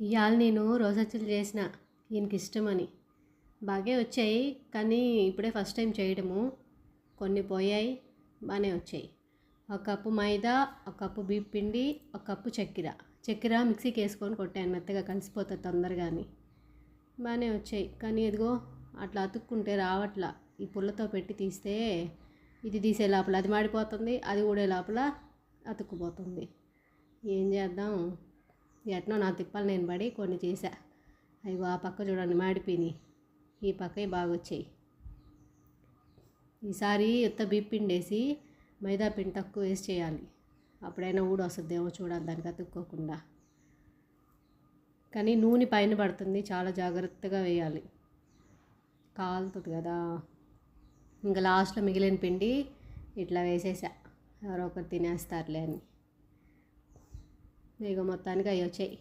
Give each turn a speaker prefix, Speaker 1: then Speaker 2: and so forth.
Speaker 1: ఇవాళ నేను రోజచ్చులు చేసిన. ఈయనకి ఇష్టమని బాగా వచ్చాయి కానీ ఇప్పుడే ఫస్ట్ టైం చేయడము. కొన్ని పోయాయి బాగానే వచ్చాయి. ఒక కప్పు మైదా ఒక కప్పు బీప్ పిండి ఒక కప్పు చక్కెర. చక్కెర మిక్సీకి వేసుకొని కొట్టాను మెత్తగా కలిసిపోతుంది తొందరగాని. బాగానే వచ్చాయి కానీ ఇదిగో అట్లా అతుక్కుంటే రావట్లా. ఈ పుల్లతో పెట్టి తీస్తే ఇది తీసే లోపల అది మాడిపోతుంది అది ఊడే లోపల అతుక్కుపోతుంది. ఏం చేద్దాం? ఎట్నో నా తిప్పలు నేను పడి కొన్ని చేశా. అయ్యో ఆ పక్క చూడండి మాడిపోయినాయి. ఈ పక్క బాగా వచ్చాయి. ఈసారి ఉత్త బియ్యం మైదా పిండి తక్కువ వేసి చేయాలి. అప్పుడైనా ఊడ వస్తుందేమో చూడాలి దానికి అతుక్కోకుండా కానీ నూనె పైన పడుతుంది చాలా జాగ్రత్తగా వేయాలి. కాలుతుంది కదా. ఇంకా లాస్ట్లో మిగిలిన పిండి ఇట్లా వేసేసా. ఎవరో ఒకరు తినేస్తారులే అని. ఇక మొత్తానికి అవి వచ్చాయి